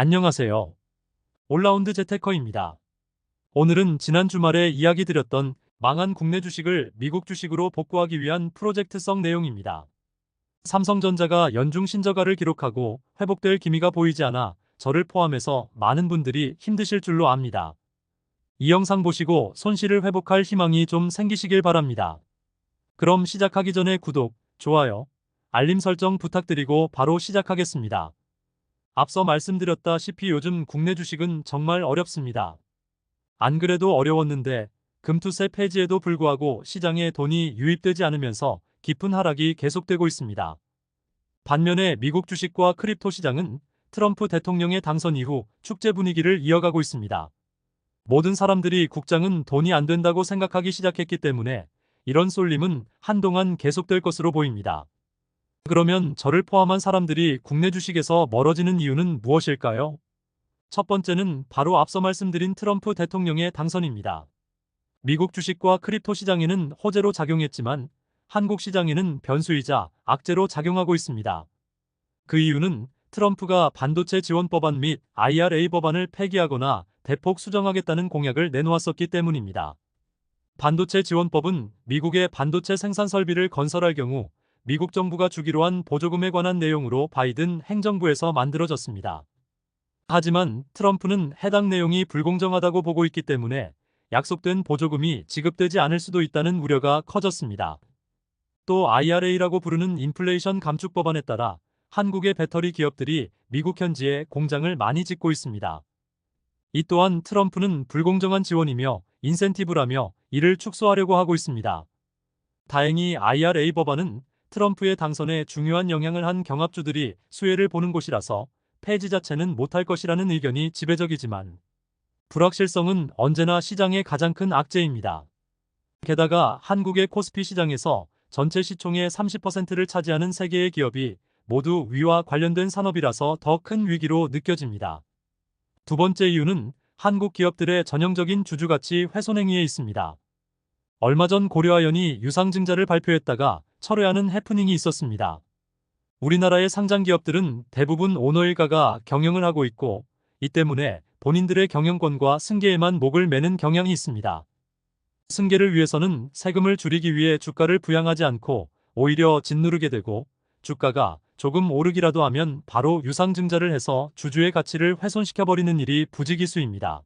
안녕하세요. 올라운드 재테커입니다. 오늘은 지난 주말에 이야기 드렸던 망한 국내 주식을 미국 주식으로 복구하기 위한 프로젝트성 내용입니다. 삼성전자가 연중 신저가를 기록하고 회복될 기미가 보이지 않아 저를 포함해서 많은 분들이 힘드실 줄로 압니다. 이 영상 보시고 손실을 회복할 희망이 좀 생기시길 바랍니다. 그럼 시작하기 전에 구독, 좋아요, 알림 설정 부탁드리고 바로 시작하겠습니다. 앞서 말씀드렸다시피 요즘 국내 주식은 정말 어렵습니다. 안 그래도 어려웠는데 금투세 폐지에도 불구하고 시장에 돈이 유입되지 않으면서 깊은 하락이 계속되고 있습니다. 반면에 미국 주식과 크립토 시장은 트럼프 대통령의 당선 이후 축제 분위기를 이어가고 있습니다. 모든 사람들이 국장은 돈이 안 된다고 생각하기 시작했기 때문에 이런 쏠림은 한동안 계속될 것으로 보입니다. 그러면 저를 포함한 사람들이 국내 주식에서 멀어지는 이유는 무엇일까요? 첫 번째는 바로 앞서 말씀드린 트럼프 대통령의 당선입니다. 미국 주식과 크립토 시장에는 호재로 작용했지만 한국 시장에는 변수이자 악재로 작용하고 있습니다. 그 이유는 트럼프가 반도체 지원 법안 및 IRA 법안을 폐기하거나 대폭 수정하겠다는 공약을 내놓았었기 때문입니다. 반도체 지원법은 미국의 반도체 생산 설비를 건설할 경우 미국 정부가 주기로 한 보조금에 관한 내용으로 바이든 행정부에서 만들어졌습니다. 하지만 트럼프는 해당 내용이 불공정하다고 보고 있기 때문에 약속된 보조금이 지급되지 않을 수도 있다는 우려가 커졌습니다. 또 IRA라고 부르는 인플레이션 감축 법안에 따라 한국의 배터리 기업들이 미국 현지에 공장을 많이 짓고 있습니다. 이 또한 트럼프는 불공정한 지원이며 인센티브라며 이를 축소하려고 하고 있습니다. 다행히 IRA 법안은 트럼프의 당선에 중요한 영향을 한 경합주들이 수혜를 보는 곳이라서 폐지 자체는 못할 것이라는 의견이 지배적이지만 불확실성은 언제나 시장의 가장 큰 악재입니다. 게다가 한국의 코스피 시장에서 전체 시총의 30%를 차지하는 세계의 기업이 모두 위와 관련된 산업이라서 더 큰 위기로 느껴집니다. 두 번째 이유는 한국 기업들의 전형적인 주주가치 훼손 행위에 있습니다. 얼마 전 고려아연이 유상증자를 발표했다가 철회하는 해프닝이 있었습니다. 우리나라의 상장 기업들은 대부분 오너일가가 경영을 하고 있고 이 때문에 본인들의 경영권과 승계에만 목을 매는 경향이 있습니다. 승계를 위해서는 세금을 줄이기 위해 주가를 부양하지 않고 오히려 짓누르게 되고 주가가 조금 오르기라도 하면 바로 유상증자를 해서 주주의 가치를 훼손시켜버리는 일이 부지기수입니다.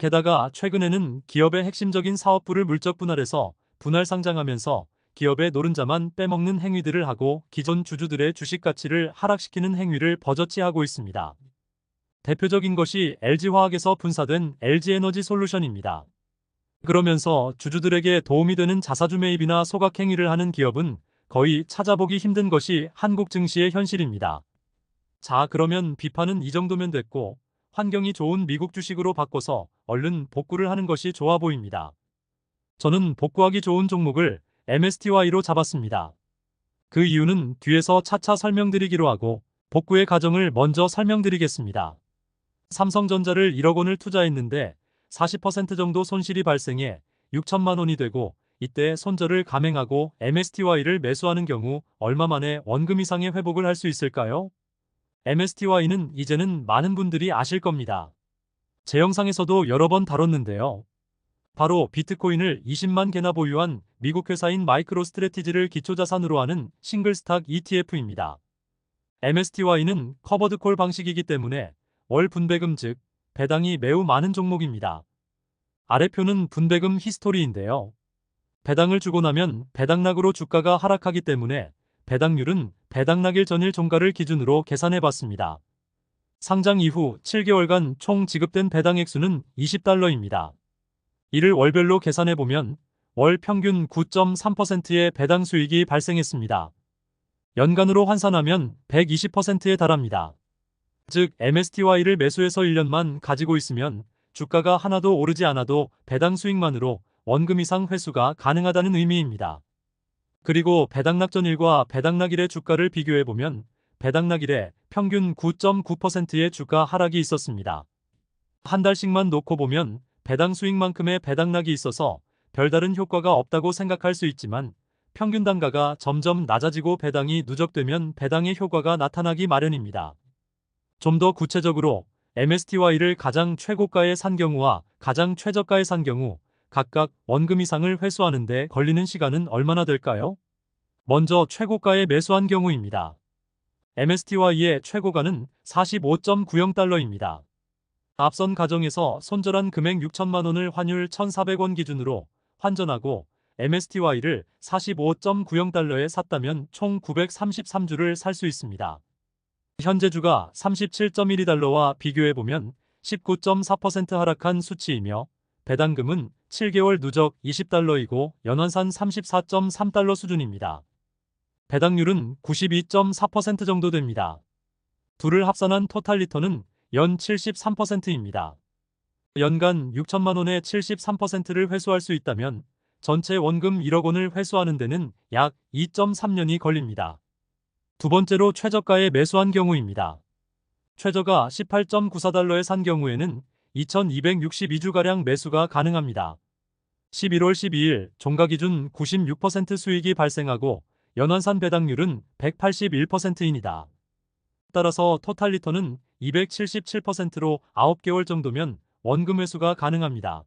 게다가 최근에는 기업의 핵심적인 사업부를 물적 분할해서 분할 상장하면서 기업의 노른자만 빼먹는 행위들을 하고 기존 주주들의 주식 가치를 하락시키는 행위를 버젓이 하고 있습니다. 대표적인 것이 LG화학에서 분사된 LG에너지 솔루션입니다. 그러면서 주주들에게 도움이 되는 자사주 매입이나 소각 행위를 하는 기업은 거의 찾아보기 힘든 것이 한국 증시의 현실입니다. 자, 그러면 비판은 이 정도면 됐고 환경이 좋은 미국 주식으로 바꿔서 얼른 복구를 하는 것이 좋아 보입니다. 저는 복구하기 좋은 종목을 MSTY로 잡았습니다. 그 이유는 뒤에서 차차 설명드리기로 하고 복구의 과정을 먼저 설명드리겠습니다. 삼성전자를 1억 원을 투자했는데 40% 정도 손실이 발생해 6천만 원이 되고 이때 손절을 감행하고 MSTY를 매수하는 경우 얼마 만에 원금 이상의 회복을 할 수 있을까요? MSTY는 이제는 많은 분들이 아실 겁니다. 제 영상에서도 여러 번 다뤘는데요. 바로 비트코인을 20만 개나 보유한 미국 회사인 마이크로 스트레티지를 기초자산으로 하는 싱글스탁 ETF입니다. MSTY는 커버드콜 방식이기 때문에 월 분배금 즉 배당이 매우 많은 종목입니다. 아래 표는 분배금 히스토리인데요. 배당을 주고 나면 배당락으로 주가가 하락하기 때문에 배당률은 배당락일 전일 종가를 기준으로 계산해 봤습니다. 상장 이후 7개월간 총 지급된 배당 액수는 20달러입니다. 이를 월별로 계산해 보면 월 평균 9.3%의 배당 수익이 발생했습니다. 연간으로 환산하면 120%에 달합니다. 즉 MSTY를 매수해서 1년만 가지고 있으면 주가가 하나도 오르지 않아도 배당 수익만으로 원금 이상 회수가 가능하다는 의미입니다. 그리고 배당락 전일과 배당락일의 주가를 비교해 보면 배당락일에 평균 9.9%의 주가 하락이 있었습니다. 한 달씩만 놓고 보면 배당 수익만큼의 배당락이 있어서 별다른 효과가 없다고 생각할 수 있지만 평균 단가가 점점 낮아지고 배당이 누적되면 배당의 효과가 나타나기 마련입니다. 좀 더 구체적으로 MSTY를 가장 최고가에 산 경우와 가장 최저가에 산 경우 각각 원금 이상을 회수하는데 걸리는 시간은 얼마나 될까요? 먼저 최고가에 매수한 경우입니다. MSTY의 최고가는 45.90달러입니다. 앞선 가정에서 손절한 금액 6천만 원을 환율 1,400원 기준으로 환전하고 MSTY를 45.90달러에 샀다면 총 933주를 살 수 있습니다. 현재 주가 37.12달러와 비교해보면 19.4% 하락한 수치이며 배당금은 7개월 누적 20달러이고 연환산 34.3달러 수준입니다. 배당률은 92.4% 정도 됩니다. 둘을 합산한 토탈 리턴은 연 73%입니다. 연간 6천만 원의 73%를 회수할 수 있다면 전체 원금 1억 원을 회수하는 데는 약 2.3년이 걸립니다. 두 번째로 최저가에 매수한 경우입니다. 최저가 18.94달러에 산 경우에는 2262주가량 매수가 가능합니다. 11월 12일 종가 기준 96% 수익이 발생하고 연환산 배당률은 181%입니다. 따라서 토탈 리턴은 277%로 9개월 정도면 원금 회수가 가능합니다.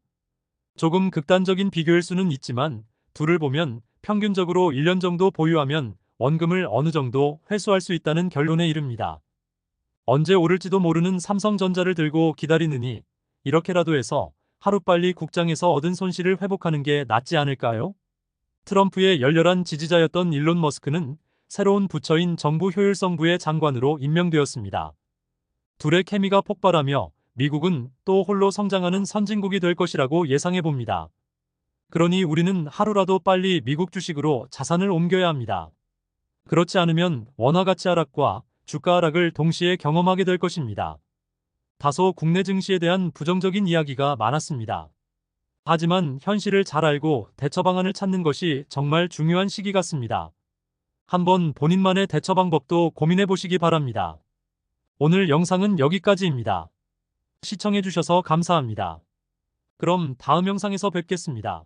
조금 극단적인 비교일 수는 있지만 둘을 보면 평균적으로 1년 정도 보유하면 원금을 어느 정도 회수할 수 있다는 결론에 이릅니다. 언제 오를지도 모르는 삼성전자를 들고 기다리느니 이렇게라도 해서 하루빨리 국장에서 얻은 손실을 회복하는 게 낫지 않을까요? 트럼프의 열렬한 지지자였던 일론 머스크는 새로운 부처인 정부 효율성부의 장관으로 임명되었습니다. 둘의 케미가 폭발하며 미국은 또 홀로 성장하는 선진국이 될 것이라고 예상해 봅니다. 그러니 우리는 하루라도 빨리 미국 주식으로 자산을 옮겨야 합니다. 그렇지 않으면 원화 가치 하락과 주가 하락을 동시에 경험하게 될 것입니다. 다소 국내 증시에 대한 부정적인 이야기가 많았습니다. 하지만 현실을 잘 알고 대처 방안을 찾는 것이 정말 중요한 시기 같습니다. 한번 본인만의 대처 방법도 고민해 보시기 바랍니다. 오늘 영상은 여기까지입니다. 시청해주셔서 감사합니다. 그럼 다음 영상에서 뵙겠습니다.